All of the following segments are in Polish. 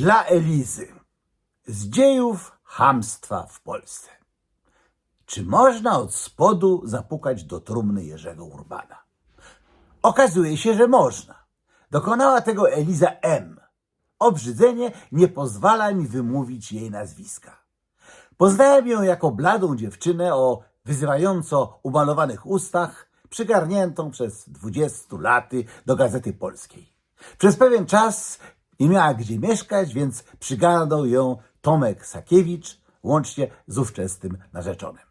Dla Elizy z dziejów hamstwa w Polsce. Czy można od spodu zapukać do trumny Jerzego Urbana? Okazuje się, że można. Dokonała tego Eliza M. Obrzydzenie nie pozwala mi wymówić jej nazwiska. Poznałem ją jako bladą dziewczynę o wyzywająco umalowanych ustach, przygarniętą przez 20 laty do Gazety Polskiej. Przez pewien czas nie miała gdzie mieszkać, więc przygarnął ją Tomek Sakiewicz, łącznie z ówczesnym narzeczonym.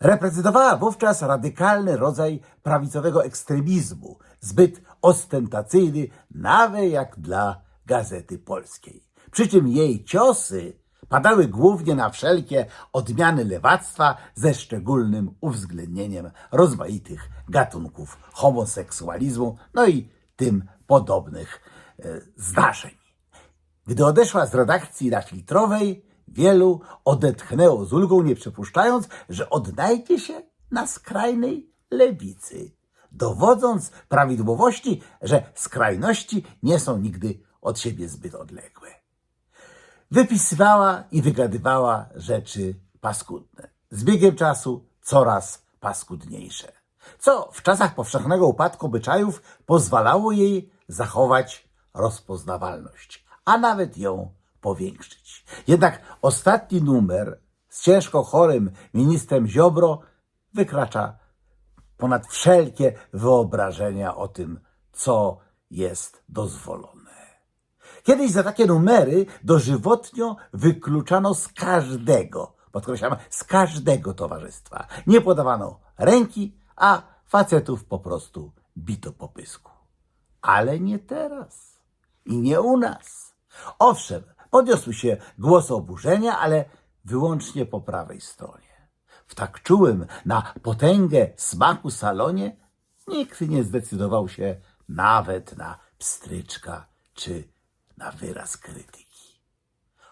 Reprezentowała wówczas radykalny rodzaj prawicowego ekstremizmu, zbyt ostentacyjny nawet jak dla Gazety Polskiej. Przy czym jej ciosy padały głównie na wszelkie odmiany lewactwa ze szczególnym uwzględnieniem rozmaitych gatunków homoseksualizmu, no i tym podobnych e, zdarzeń. Gdy odeszła z redakcji na filtrowej, wielu odetchnęło z ulgą, nie przypuszczając, że odnajdzie się na skrajnej lewicy, dowodząc prawidłowości, że skrajności nie są nigdy od siebie zbyt odległe. Wypisywała i wygadywała rzeczy paskudne. Z biegiem czasu coraz paskudniejsze. Co w czasach powszechnego upadku obyczajów pozwalało jej zachować rozpoznawalność, a nawet ją powiększyć. Jednak ostatni numer z ciężko chorym ministrem Ziobro wykracza ponad wszelkie wyobrażenia o tym, co jest dozwolone. Kiedyś za takie numery dożywotnio wykluczano z każdego, podkreślam, z każdego towarzystwa. Nie podawano ręki, a facetów po prostu bito po pysku. Ale nie teraz. I nie u nas. Owszem, podniosły się głosy oburzenia, ale wyłącznie po prawej stronie. W tak czułym na potęgę smaku salonie nikt nie zdecydował się nawet na pstryczka czy na wyraz krytyki.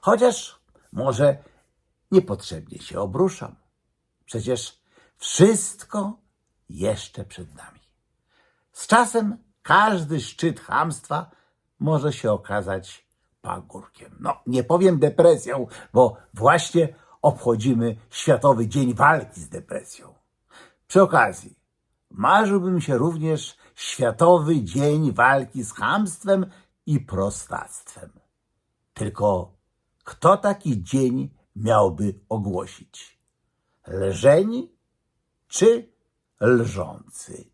Chociaż może niepotrzebnie się obruszam. Przecież wszystko jeszcze przed nami. Z czasem każdy szczyt chamstwa może się okazać pagórkiem. No, nie powiem depresją, bo właśnie obchodzimy Światowy Dzień Walki z Depresją. Przy okazji, marzyłbym się również Światowy Dzień Walki z Chamstwem i Prostactwem. Tylko kto taki dzień miałby ogłosić? Leżeni czy lżący?